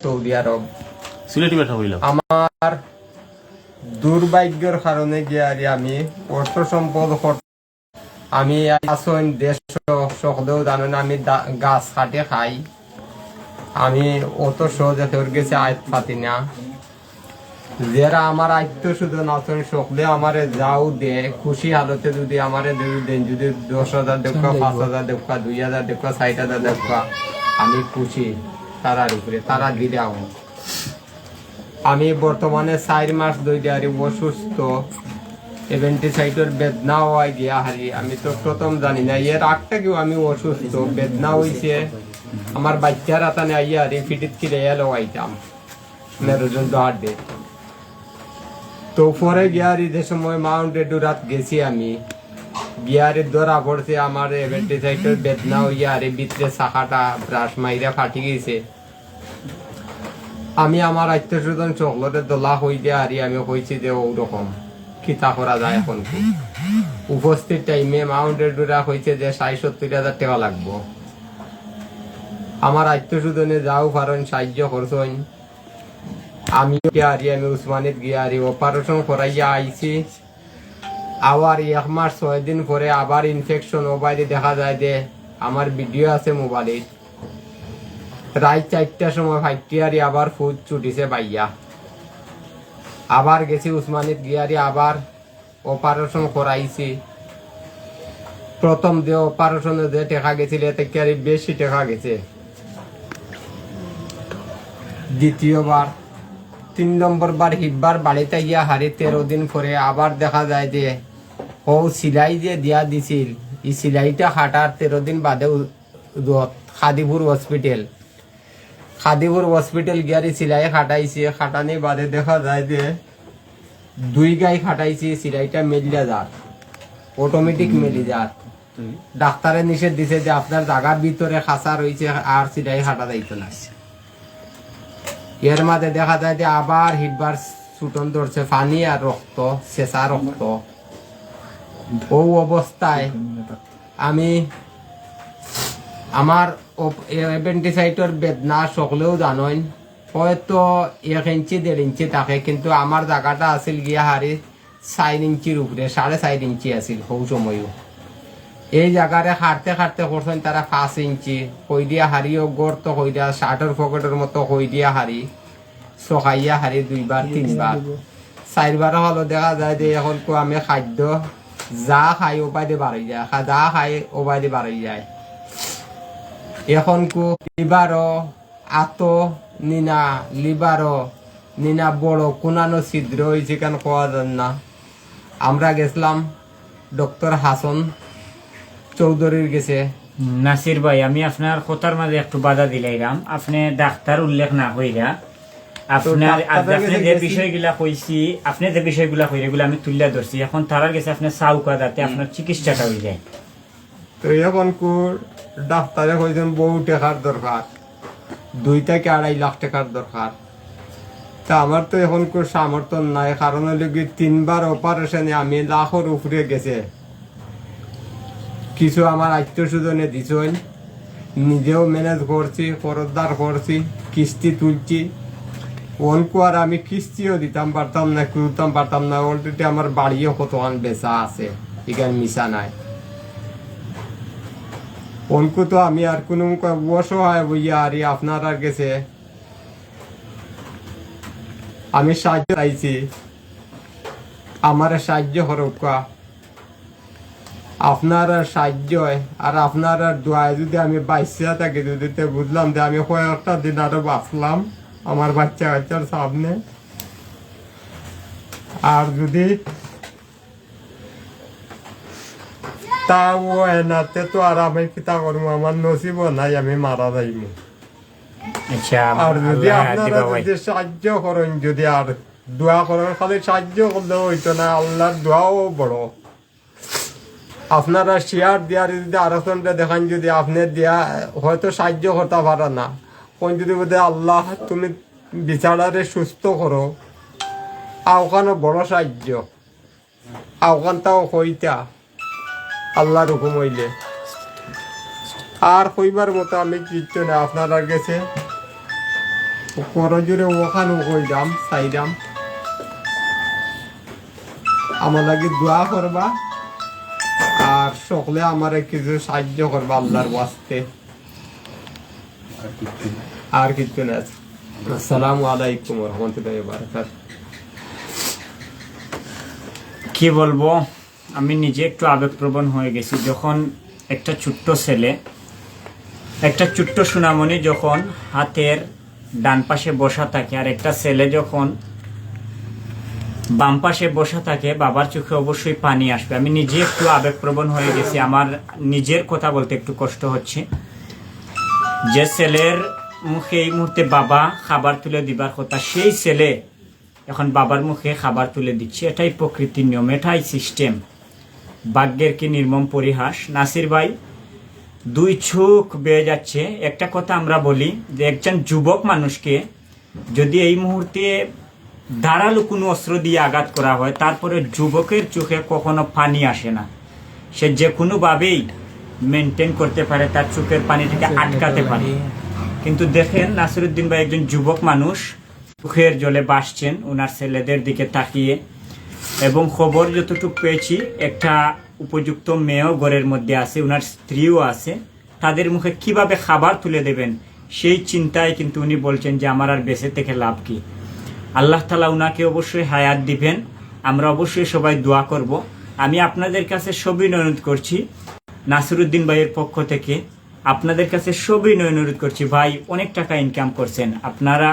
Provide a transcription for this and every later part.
Saudi আরব। সিলেটি ব্যথা হইল। আমার দুর্ভাগ্যের কারণে গিয়ে আর আমি অর্থ সম্পদ আমি আসন দেশ সকলেও জানেন আমি গাছ কাটে খাই। আমি অত সহজে তোর গেছে আয়ত পাতি না। যারা আমার আয়ত্ত শুধু নাচন সকলে আমার যাও দে খুশি হালতে যদি আমার দেন যদি দশ হাজার দেখা পাঁচ হাজার দেখা দুই হাজার দেখা ষাট হাজার দেখা আমি খুশি। তারার উপরে, তারা আমার আমি বর্তমানে চার মাস আর অসুস্থ। এভেন্টিসাইটের বেদনা হওয়ায় গিয়া হারি। আমি তো প্রথম জানি না, এর আগ থেকেও আমি অসুস্থ। বেদনা হইছে, আমার বাচ্চার আতানে আইয়া আর ফিটিত কিনে এলো আইতাম। মেরুজন দোহার তো পরে গিয়ারি যে সময় মাউন্ট এডুরাত গেছি আমি। গিয়ারে ধরা পড়ছে আমার এভেন্টিসাইটের বেদনা হইয়া আরে ভিতরে শাখাটা ব্রাশ মাইরা ফাটি গেছে। আমি আমার আত্মীয় স্বজন চকলেটের দোলা হই দিয়ে আরি আমি কইছি যে ওরকম। খিতা করা যায় এখন। উপস্থিত টাইমে মাউন্টেড ডুরা হয়েছে যে ষাট সত্তর হাজার টাকা লাগবো। আমার আত্মীয় স্বজনে যাও পারেন, সাহায্য করছেন। আমি আরি আমি উসমানিত গিয়ে আরি অপারেশন করাইয়া আইছি। আবার এক মাস ছয় দিন পরে আবার ইনফেকশন ও বাইরে দেখা যায় যে আমার ভিডিও আছে মোবাইলে রাত চারটার সময় ফাইটিয়ারি আবার ফুড ছুটিছে বাইয়া আবার গেছি উসমানিত গিয়ারি আবার অপারেশন করাইছি। প্রথম যে অপারেশনে যে টেকা গেছিল, এতে কি আরও বেশি টেকা গেছে? দ্বিতীয়বার, তিন নম্বর বার হিব্বার বাড়িতে গিয়া হারি তেরো দিন পরে আবার দেখা যায় যে ও সিলাই যে দিয়া দিছিল, এই সিলাইটা হাঁটার তেরো দিন বাদে খাদিপুর হসপিটাল খাদিপুর হসপিটাল গিয়ারি সিলাই খাটাইছে খাটানি বাদে দেখা যায় যে দুই গাই খাটাইছি সিলাইটা মেলিয়া যার অটোমেটিক মেলি যার। ডাক্তারে নিষেধ দিছে যে আপনার জাগার ভিতরে খাসা রয়েছে, আর সিলাই খাটা যাইতো না। এর মাঝে দেখা যায় যে আবার হিটবার ছুটন ধরছে, পানি আর রক্ত চেঁচা রক্ত। ও অবস্থায় আমি আমার এপেন্ডিসাইটর বেদনা সকলেও জানেন হয়তো এক ইঞ্চি দেড় ইঞ্চি থাকে কিন্তু আমার জায়গাটা আছিল গিয়া হারি চার ইঞ্চির উপরে সাড়ে চার ইঞ্চি আছিল সৌ সময়ও। এই জায়গারে হাঁটতে হাঁটতে করছেন তারা পাঁচ ইঞ্চি হই দিয়া হারিও গর্ত হই দিয়া শার্টের পকেটের মতো হই দিয়া হারি চকাইয়া হারি দুইবার তিনবার চারবার হলো দেখা যায় যে এখন কো আমি খাদ্য যা খাই ওপাইতে বাড়ি যায় যা খাই ওপাইতে বাড়ি যায় এখন কো লিবারও আতো নিনা লিবারও নিনা বড় কোনানো ছিদ্র হয়েছে কেন কোয়া যান না। আমরা গেছিলাম ডক্টর হাসন চৌধুরীর গেছে নাসির ভাই, আমি আপনার কথার মাঝে একটু বাধা দিলাইরাম আপনি ডাক্তার উল্লেখ না কইরা আপনার আপনি যে বিষয়গুলা কইছি আপনি যে বিষয়গুলা কই এগুলো আমি তুলিয়া ধরছি। এখন তারার কাছে আপনি চাউকা যাতে আপনার চিকিৎসাটা হয়ে যায়। তো এখন কো ডাক্তারে কইছেন বহু টাকার দরকার দুই থেকে আড়াই লাখ টাকার দরকার তা আমার তো এখন কো সামর্থ্য নাই কারণ হলো কি তিনবার অপারেশনে আমি লাখের উপরে গেছে। কিছু আমার আত্মীয় স্বজনে দিছেন। নিজেও ম্যানেজ করছি করদার করছি কিস্তি তুলছি। অনকু আর আমি কিস্তিও দিতাম, পারতাম না করতাম পারতাম না। অলরেডি আমার বাড়িও কতক্ষণ বেচা আছে, এখানে মিশা নাই। অনকু তো আমি আর কোনো অসহায় বইয়া আর আপনার আর গেছে। আমি সাহায্য চাইছি। আমার সাহায্য হরকা আপনার সাহায্য, আর আপনার দোয়ায় যদি আমি বাইসিয়া থাকি, যদি বুঝলাম যে আমি কয়েকটা দিন আরও বাঁচলাম। আমার বাচ্চা কাচ্চার সামনে। আর যদি তাও এনাতে তো আর আমি কিতা করব? আমার নসিব নাই আমি মারা যাইব আর যদি আপনারা যদি সাহায্য করেন যদি আর দোয়া করেন খালি সাহায্য করলে হইতো না আল্লাহর দোয়াও বড়। আপনারা শেয়ার দেওয়ার যদি আরেকজনটা দেখান যদি আপনি দেয়া হয়তো সাহায্য করতে পারে না। যদি বোধ আল্লাহ, তুমি বিচারারে সুস্থ করো আওখানো বড় সাহায্য। আওখানটাও হইতা আল্লাহর হুকুম হইলে। আর কইবার মতো আমি কিচ্ছু না আপনারা গেছে। করজুরে ওখানে কইরাম চাইরাম আমার লাগে দোয়া করবা। আর সকলে আমার কিছু সাহায্য করবা আল্লাহর ওয়াস্তে। আর কিছু না। আসসালামু আলাইকুম রহমতুল্লাহ বারকাত কি বলব, আমি নিজে একটু আবেগপ্রবণ হয়ে গেছি। যখন একটা ছোট্ট ছেলে, একটা ছোট্ট সোনামণি যখন হাতের ডান পাশে বসা থাকে, আর একটা ছেলে যখন বাম পাশে বসা থাকে, বাবার চোখে অবশ্যই পানি আসবে। আমি নিজে একটু আবেগপ্রবণ হয়ে গেছি। আমার নিজের কথা বলতে একটু কষ্ট হচ্ছে। যে ছেলের মুখে এই মুহূর্তে বাবা খাবার তুলে দিবার কথা, সেই ছেলে এখন বাবার মুখে খাবার তুলে দিচ্ছে। এটাই প্রকৃতির নিয়ম, এটাই সিস্টেম ভাগ্যের কি নির্মম পরিহাস? নাসির ভাই, দুই চোখ বেয়ে যাচ্ছে। একটা কথা আমরা বলি যে একজন যুবক মানুষকে যদি এই মুহূর্তে ধারালো কোনো অস্ত্র দিয়ে আঘাত করা হয়, তারপরে যুবকের চোখে কখনো পানি আসে না। সে যে কোনোভাবেই মেনটেন করতে পারে তার চোখের পানিটাকে আটকাতে পারে। কিন্তু দেখেন নাসিরুদ্দিন ভাই একজন যুবক মানুষ চোখের জলে বাসছেন ওনার ছেলেদের দিকে তাকিয়ে। এবং খবর যতটুকু পেয়েছি একটা উপযুক্ত মেয়েও ঘরের মধ্যে আছে ওনার স্ত্রীও আছে। তাদের মুখে কীভাবে খাবার তুলে দেবেন সেই চিন্তায় কিন্তু উনি বলছেন যে আমার আর বেঁচে থেকে লাভ কি? আল্লাহ তালা উনাকে অবশ্যই হায়াত দিবেন। আমরা অবশ্যই সবাই দোয়া করব। আমি আপনাদের কাছে সবই অনুরোধ করছি নাসিরুদ্দিন ভাইয়ের পক্ষ থেকে আপনাদের কাছে সবই অনুরোধ করছি, ভাই, অনেক টাকা ইনকাম করছেন। আপনারা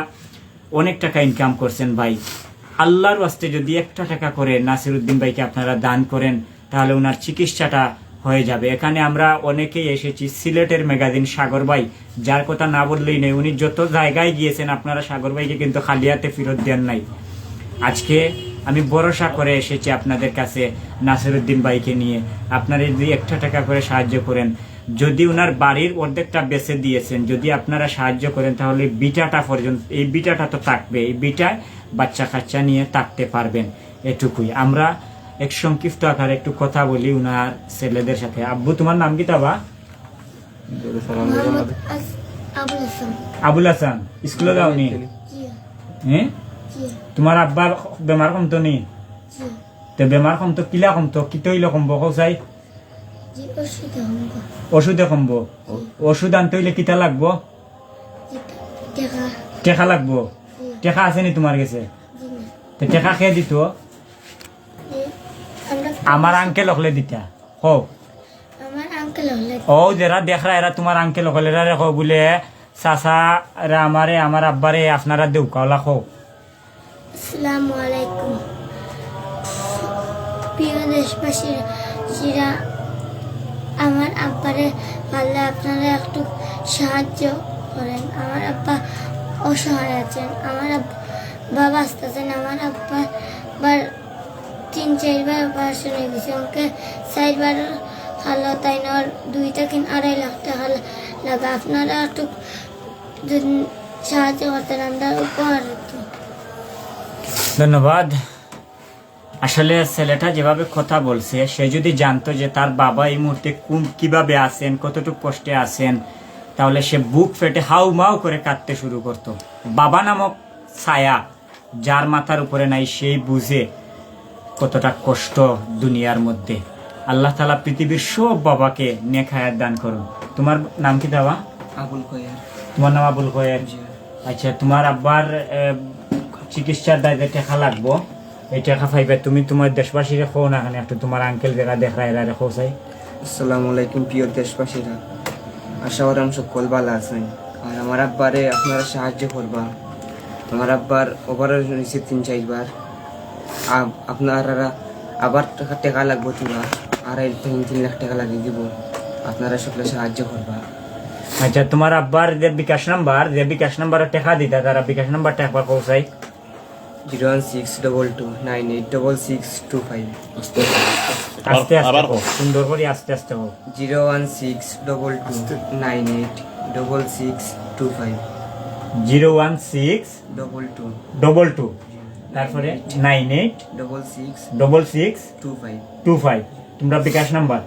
অনেক টাকা ইনকাম করছেন, ভাই। আল্লাহর ওয়াস্তে যদি একটা টাকা করে নাসিরুদ্দিন ভাইকে আপনারা দান করেন, তাহলে ওনার চিকিৎসাটা হয়ে যাবে। এখানে আমরা অনেকেই এসেছি, সিলেটের মেগাজিন সাগর ভাই। যার কথা না বললেই নেই উনি যত জায়গায় গিয়েছেন, আপনারা সাগর ভাইকে কিন্তু খালিয়াতে ফেরত দেন নাই। আজকে আমি ভরসা করে এসেছি আপনাদের কাছে নাসিরুদ্দিন ভাইকে নিয়ে। আপনারা যদি একটা টাকা করে সাহায্য করেন যদি ওনার বাড়ির অর্ধেকটা বেচে দিয়েছেন যদি আপনারা সাহায্য করেন তাহলে বিটাটা পর্যন্ত এই বিটাটা তো থাকবে এই বিটায় বাচ্চা কাচ্চা নিয়ে থাকতে পারবেন এটুকুই। আমরা এক সংক্ষিপ্ত আকারে একটু কথা বলি উনার ছেলেদের সাথে। আব্বু তোমার নাম কি তাবা আবুল হাসান। স্কুলে যাওনি? হ্যাঁ? তোমার আব্বার বেমার কমতো নি? তে বেমার কমতো কিলা কমতো কিতো হইলে কমবো কৌসাই ওষুধে কমবো। ওষুধ আনতে হইলে কিতা লাগবো? টেকা লাগবো? টেকা আছে নি তোমার কাছে? তো টেকা খেয়ে দিত? আমরা আঙ্কেল হলে দিতা। হোক ও যারা দেখরা এরা তোমার আঙ্কেল হলে রেখো বলে চাচা রা আমারে আমার আব্বারে আপনারা দেউকাওলা হোক আসসালামু আলাইকুম। প্রিয় দেশবাসীরা আমার আব্বারে পারলে আপনারা একটু সাহায্য করেন। আমার আব্বা অসহায় আছেন, আমার আব্বা বাঁচতেছেন আমার আব্বা বার তিন, চারবার অপারেশন হয়ে গেছে। আমাকে চারবার খালো, তাই না? দুই থেকে আড়াই লাখ টাকা লাগা আপনারা একটু সাহায্য করতেন, আমরা উপহার ধন্যবাদ। আসলে ছেলেটা যেভাবে কথা বলছে সে যদি জানতো যে তার বাবা এই মুহূর্তে কোন কীভাবে আছেন কতটুকু কষ্টে আছেন তাহলে সে বুক ফেটে হাউ মাউ করে কাঁদতে শুরু করত। বাবা নামক ছায়া যার মাথার উপরে নাই সেই বুঝে কতটা কষ্ট দুনিয়ার মধ্যে। আল্লাহ তালা পৃথিবীর সব বাবাকে নেখায়াত দান করুন। তোমার নাম কি দেওয়া? আবুল কয়ার তোমার নাম আবুল কয়ের আচ্ছা তোমার আব্বার চিকিৎসার দায়িত্বে টাকা লাগবো এই টাকা পাইবে তুমি তোমার দেশবাসীরে খো না কেন একটু তোমার আঙ্কেল যারা দেখা এরা রেখো চাই। আসসালামু আলাইকুম প্রিয় দেশবাসীরা। আশা করি আমি সকল ভালো আছেন। আর আমার আব্বারে আপনারা সাহায্য করবা। আমার আব্বার ওভারঅল হয়েছে তিন চারবার আপনারা আবার টাকা টাকা লাগবো তোরা আড়াই তিন তিন লাখ টাকা লাগিয়ে দিব। আপনারা সকলে সাহায্য করবা। আচ্ছা তোমার আব্বার যে বিকাশ নাম্বার যে বিকাশ নাম্বারে টাকা দিতা তারা বিকাশ নাম্বারটা একবার পৌঁছাই zero one six double two nine eight double six two five. আস্তে আস্তে। সুন্দর করে আস্তে আস্তে হোক zero one six double two nine eight double six two five. Zero one six double two. Double two তারপরে nine eight double six double six two five. Two five তোমরা bKash number.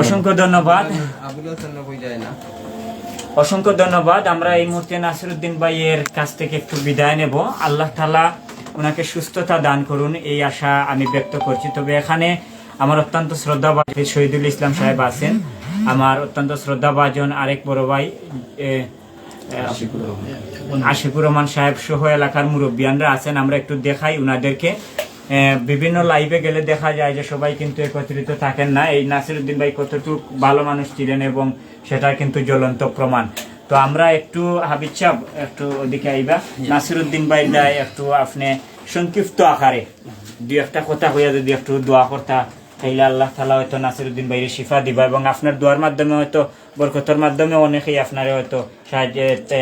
অসংখ্য ধন্যবাদ। আবুল হাসান কই যায় না। অসংখ্য ধন্যবাদ। আমরা এই মুহূর্তে নাসিরুদ্দিন ভাইয়ের কাছ থেকে একটু বিদায় নেব। আল্লাহ তালা ওনাকে সুস্থতা দান করুন এই আশা আমি ব্যক্ত করছি। তবে এখানে আমার অত্যন্ত শ্রদ্ধাভাজন শহীদুল ইসলাম সাহেব আছেন। আমার অত্যন্ত শ্রদ্ধাভাজন আরেক বড় ভাই আশিকুর রহমান। সাহেব সহ এলাকার মুরব্বিয়ানরা আছেন। আমরা একটু দেখাই উনাদেরকে। এ, বিভিন্ন লাইভে গেলে দেখা যায় যে সবাই কিন্তু একত্রিত থাকেন না। এই নাসিরুদ্দিন ভাই কতটুক ভালো মানুষ ছিলেন এবং সেটা কিন্তু জ্বলন্ত প্রমাণ। তো আমরা একটু হাবিজ সাহেব একটু ওদিকে আইবা। নাসিরুদ্দিন ভাই দায় একটু আপনি সংক্ষিপ্ত আকারে। দুই একটা কথা হইয়া যদি একটু দোয়া করতা তাইলে আল্লাহ তালা হয়তো নাসিরুদ্দিন ভাইয়ের শিফা দিবা এবং আপনার দোয়ার মাধ্যমে হয়তো বরকতর মাধ্যমে অনেকেই আপনার হয়তো সাহায্য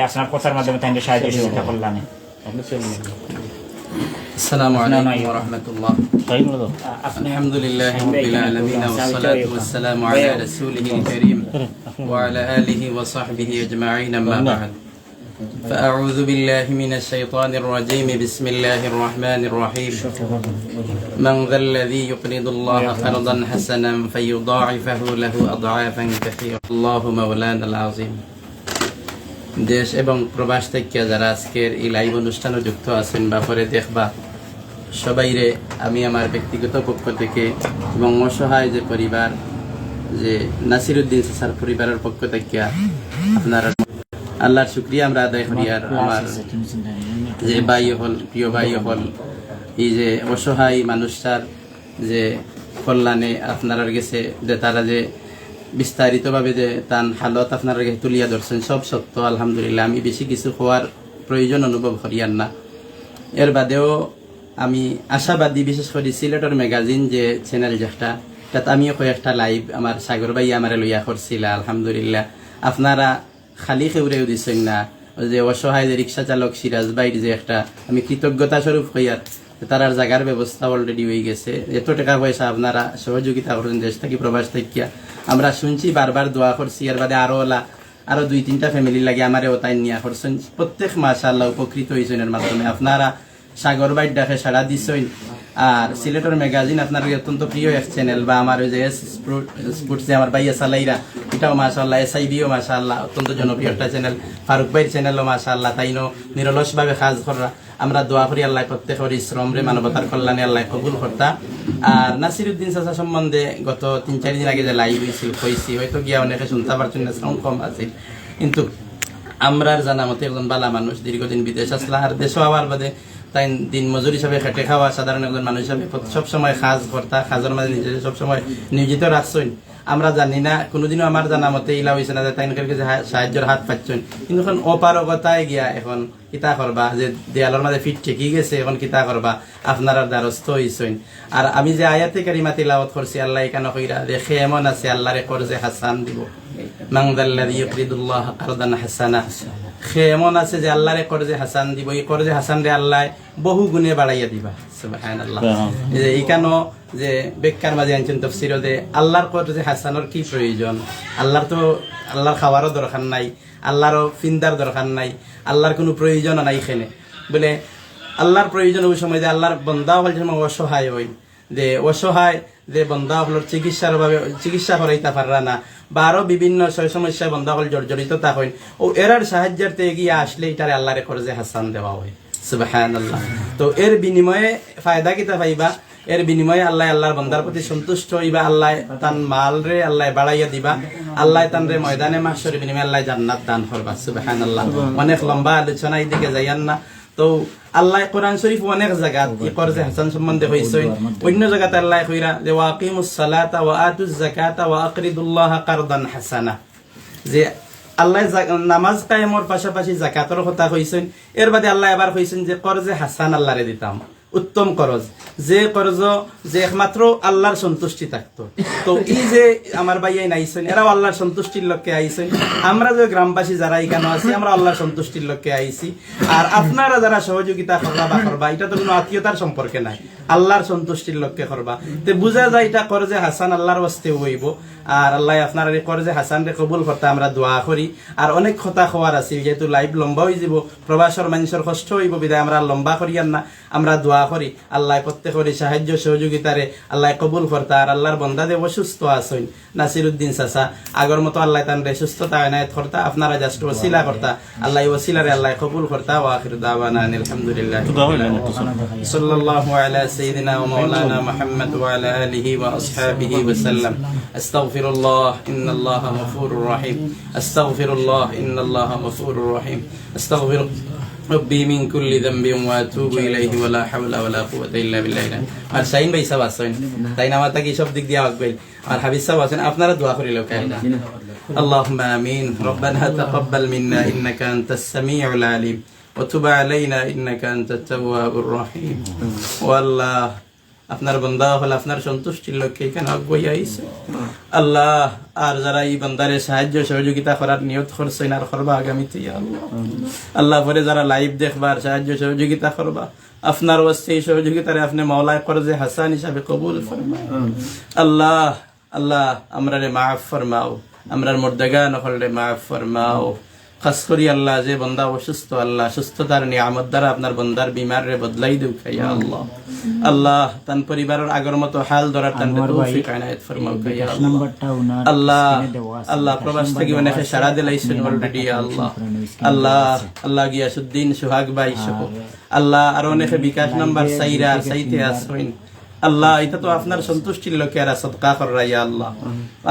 আপনার কথার মাধ্যমে তাই সাহায্য সহযোগিতা করলাম। السلام نعم، عليكم أيوة. ورحمة الله আপনি الحمد لله رب العالمين والصلاة والسلام على رسوله الكريم وعلى آله وصحبه أجمعين أما بعد فأعوذ بالله من الشيطان الرجيم بسم الله الرحمن الرحيم من ذا الذي يقرض الله قرضا حسنا فيضاعفه له أضعافا كثيرة الله مولانا العظيم দেশ এবং প্রবাস থেকে যারা আজকের এই লাইভ অনুষ্ঠানে যুক্ত আছেন বা পরে দেখবা সবাইরে আমি আমার ব্যক্তিগত পক্ষ থেকে এবং অসহায় যে পরিবার, যে নাসিরুদ্দিন স্যার পরিবারের পক্ষ থেকে আপনার আল্লাহর শুক্রিয়া আমরা আদায় করি আর আমার যে ভাই হল প্রিয় ভাই হল এই যে অসহায় মানুষটার যে কল্যাণে আপনার গেছে যে তারা যে বিস্তারিতভাবে যে তান হালত আপনার তুলিয়া ধরছেন, সব সত্য, আলহামদুলিল্লাহ। আমি বেশি কিছু হওয়ার প্রয়োজন অনুভব করিয়ার না। এর বাদেও আমি আশাবাদী, বিশেষ করে সিলেটর ম্যাগাজিন যে চ্যানেল যেটা তাত আমিও কয়েকটা লাইভ আমার সাগর ভাই আমার লইয়া করছিল, আলহামদুলিল্লাহ। আপনারা খালি খেউরেও দিছেন না যে অসহায় যে রিক্সা চালক সিরাজ বাইর যে একটা, আমি কৃতজ্ঞতা স্বরূপ হইয়ার তারার জায়গার ব্যবস্থা অলরেডি হয়ে গেছে। এত টাকা পয়সা আপনারা সহযোগিতা করছেন দেশ থাকি প্রবাস থেকে আমরা শুনছি, বারবার দোয়া করছি, এর বাদে আরও ওলা, আরও দুই তিনটা ফ্যামিলি লাগে আমারে ওতাই নিয়া করছেন। প্রত্যেক মাসা আল্লাহ উপকৃত হয়েছেন এর মাধ্যমে। আপনারা সাগর বাইর ডাকে সাড়া দিছেন আর সিলেটের ম্যাগাজিন আপনার অত্যন্ত প্রিয় এক চ্যানেল বা আমার ওই যে স্পোর্টস যে আমার ভাইয়া সালাইরা এটাও মাশাল্লাহ এস আই বিও মাশাল্লাহ অত্যন্ত জনপ্রিয় একটা চ্যানেল ফারুক ভাইয়ের চ্যানেলও মাশাল্লাহ তাইনো নিরলসভাবে কাজ করা। আমরা দোয়া করি আল্লাহ শ্রম রে, মানবতার কল্যাণে আল্লাহ কবুল করতা। আর নাসিরুদ্দিন চাচা সম্বন্ধে গত তিন, চার দিন আগে যে লাইভ হয়েছিল কইছি, হয়তো গিয়া অনেকে শুনতে পারছেন না শ্রম কম আছে। কিন্তু আমরার জানা মতে একজন বালা মানুষ দীর্ঘদিন বিদেশ আসলা, আর দেশ হওয়ার বাদে তাই দিন মজুর হিসাবে খেটে খাওয়া সাধারণ একজন মানুষ হিসাবে সবসময় সাজ কর্তা, সাজের মাঝে নিজে সবসময় নিয়োজিত রাখছেন আমরা জানি না, কোনোদিনও আমার জানা মতে ইলা হয়েছে না যে তাই সাহায্যের হাত পাচ্ছেন কিন্তু এখন অপারগতায় গিয়া এখন কিতা করবা যে দেয়ালের মাঝে ফিট ঠেকি গেছে, এখন কিতা করবা আপনারা দ্বারস্থ হইছেন আর আমি যে আয়াতে কারিমা তিলাওয়াত করছি আল্লাহ এখানে কইরা দেখে এমন আছে আল্লাহরে করজে হাসান দিব। মাংদাল্লাযী ইউকরিদুল্লাহ কারদান হাসানা সে এমন আছে যে আল্লাহরে করজে হাসান দিব এই করজে হাসান রে আল্লাহ বহু গুণে বাড়াইয়া দিবা। সুবহানাল্লাহ। এই যে এইখানো যে বেকার মাঝে আনছেন তফসির যে আল্লাহর করজে হাসানোর কি প্রয়োজন? আল্লাহর তো আল্লাহর খাওয়ারও দরকার নাই আল্লাহরও ফিন্দার দরকার নাই আল্লাহর কোনো প্রয়োজন নাই এখানে। বলে আল্লাহর প্রয়োজন ওই সময় যে আল্লাহর বন্দা হল যেন অসহায় হই। যে অসহায়, যে বন্দা হলের চিকিৎসার ভাবে চিকিৎসা করাইতে পাররা না। বা আরও বিভিন্ন সয় সমস্যায় বন্দা হল জর্জরিত তা হইন। ও এরার সাহায্যার্থে এগিয়ে আসলে এটারে আল্লাহরে খরচে হাসান দেওয়া হয়। তো এর বিনিময়ে ফায়দা কিতা পাইবা? এর বিনিময়ে আল্লাহ আল্লাহর বন্দার প্রতি সন্তুষ্ট হইবা। আল্লাহ তান মাল রে আল্লাহ বাড়াইয়া দিবা। আল্লাহ তান রে ময়দানে মাসের বিনিময়ে আল্লাহ জান্নাত দান করবা সুবহানাল্লাহ। অনেক লম্বা আলোচনা এইদিকে যাইয়ান না। তো আল্লাহ কোরআন শরীফ অনেক জায়গা করজে হাসান সম্বন্ধে হয়েছে অন্য জায়গাতে আল্লাহ কইরা যে ওয়াকিমুস সালাতা ওয়া আতুজ যাকাতা ওয়া আকরিদুল্লাহ কারদান হাসানা। যে আল্লাহ নামাজ কায়েমর পাশাপাশি জাকাতর কথা কইছেন। এর বাদে আল্লাহ এবার কইছেন যে করজে হাসান আল্লাহরে দিতাম। উত্তম করজ যে করজ যে একমাত্র আল্লাহর সন্তুষ্টি থাকতো। তো এই যে আমার ভাইয়াই নাইছেন এরাও আল্লাহর সন্তুষ্টির লক্ষ্যে আইছেন আমরা যে গ্রামবাসী যারা এখানে আছি, আমরা আল্লাহর সন্তুষ্টির লক্ষ্যে আইছি আর আপনারা যারা সহযোগিতা করবা বা করবা, এটা তো কোনো আত্মীয়তার সম্পর্কে নাই। আল্লাহর সন্তুষ্টির লক্ষ্যে করবা। তো বুঝা যায় এটা করে যে হাসান আল্লাহর বাস্তে হইব। আর আল্লাহ আপনার করে যে হাসান রে কবুল করতে আমরা দোয়া করি। আর অনেক কথা খোয়ার আছে যেহেতু লাইফ লম্বা হয়ে যাব প্রবাসর মানুষের কষ্ট হইব বিদায় আমরা লম্বা করি আর না। আমরা দোয়া করি আল্লাহ প্রত্যেক করি সাহায্য সহযোগিতারে আল্লাহ কবুল করতে। আর আল্লাহর বন্দা দেব সুস্থ আসইন নাসির উদ্দিন সাসা আগর মতো আল্লাহ তান রে সুস্থতা এনায়ত করতা আপনারা জাস্ট ওসিলা করতা। আল্লাহ ওসিলারে আল্লাহ কবুল করতা। ওয়াখির দাওয়ানা আলহামদুলিল্লাহ সাল্লাল্লাহু আলাইহি سيدنا ومولانا محمد وعلى آله وأصحابه وسلم أستغفر الله إن الله غفور رحيم أستغفر الله إن الله غفور رحيم أستغفر ربي من كل ذنب وأتوب إليه ولا حول ولا قوة إلا بالله আর শাইন ভাই সব আসেন তাই না মাতা কি সব দিক দিয়ে আগে আর হাবিজ সাহেব আছেন আপনারা দোয়া করিল اللهم آمين ربنا تقبل منا إنك أنت السميع العليم وتب علينا إنك أنت التواب الرحيم والله আপনার বন্দা হল আপনার সন্তুষ্টির লক্ষ্যে এখানে অগ্রই আইছে আল্লাহ আর যারা এই বন্দারে সাহায্য সহযোগিতা করার নিয়ত করছেন আর করবা আগামীতে ইয়া আল্লাহ আল্লাহ পরে যারা লাইভ দেখবার সাহায্য সহযোগিতা করবা আপনার ওয়াস্তে এই সহযোগিতারে আপনি মাওলায় করজে হাসান হিসাবে কবুল ফরমায় আল্লাহ আল্লাহ আমরা রে মাফ ফরমাও আমরার মর্দাগা নহল রে মাফ ফরমাও খাস করি আল্লাহ যে বন্দা অসুস্থ আল্লাহ সুস্থতার নিয়ামত দ্বারা আপনার বন্দার বিমার রে বদলাই দেউ খাইয়া আল্লাহ। আল্লাহ তান পরিবারের আগর মতো হাল ধরার তান তৌফিক আনায়াত ফরমাও খাইয়া আল্লাহ। আল্লাহ। আল্লাহ প্রবাস থেকে অনেকে সারা দিলাইছেন অলরেডি আল্লাহ। আল্লাহ আল্লাহ গিয়াসুদ্দিন সোহাগ ভাই সহ। আল্লাহ আর অনেকে বিকাশ নাম্বার সাইরা সাইতে আল্লাহ এটা তো আপনার সন্তুষ্টির লোকে আর সদকা করা ইয়া আল্লাহ।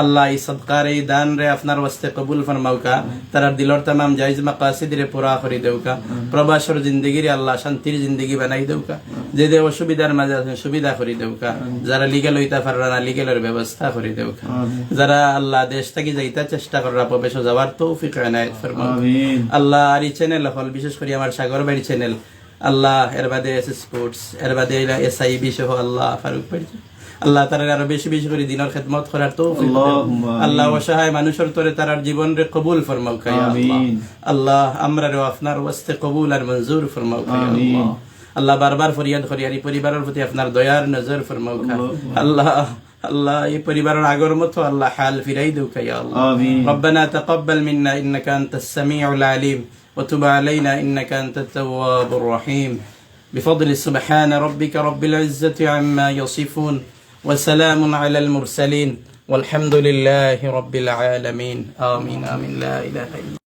আল্লাহ এই সদকার এই দান রে আপনার ওয়াস্তে কবুল ফরমাউকা তার দিলর তামাম জায়েজ মাকাসিদ রে পুরা করে দেউকা। প্রবাসর জিন্দগির আল্লাহ শান্তির জিন্দগি বানাই দেউকা। যে যে অসুবিধার মাঝে আছেন সুবিধা করে দেউকা। যারা লিগেল হইতা পাররা না লিগেলের ব্যবস্থা করে দেউকা। যারা আল্লাহ দেশ থেকে যাইতা চেষ্টা করার প্রবেশ যাওয়ার তৌফিক এনায়েত ফরমাও আল্লাহ আর এই চ্যানেল হল বিশেষ করে আমার সাগর বাড়ি চ্যানেল আল্লাহ এর বাদে এস স্পোর্টস এর বাদে এস আই বি সহ আল্লাহ ফারুক বাড়ি আল্লাহ তারা আরো বেশি বেশি করে দিনের খেদমত করার তো আল্লাহ অসহায় মানুষের তরে তার জীবন রে কবুল ফরমাও খাই আল্লাহ আমরা রে আপনার ওয়াস্তে কবুল আর মঞ্জুর ফরমাও খাই আল্লাহ আল্লাহ বারবার ফরিয়াদ করি আর এই পরিবারের প্রতি আপনার দয়ার নজর ফরমাও খাই আল্লাহ আল্লাহ এই পরিবারের আগর মতো আল্লাহ হাল ফিরাই দেউ খাই আল্লাহ ربنا تقبل منا انك انت السميع العليم وتب علينا إنك أنت التواب الرحيم. بفضل سبحان ربك رب العزة عما يصفون وسلام على المرسلين والحمد لله رب العالمين. آمين آمين. لا إله إلا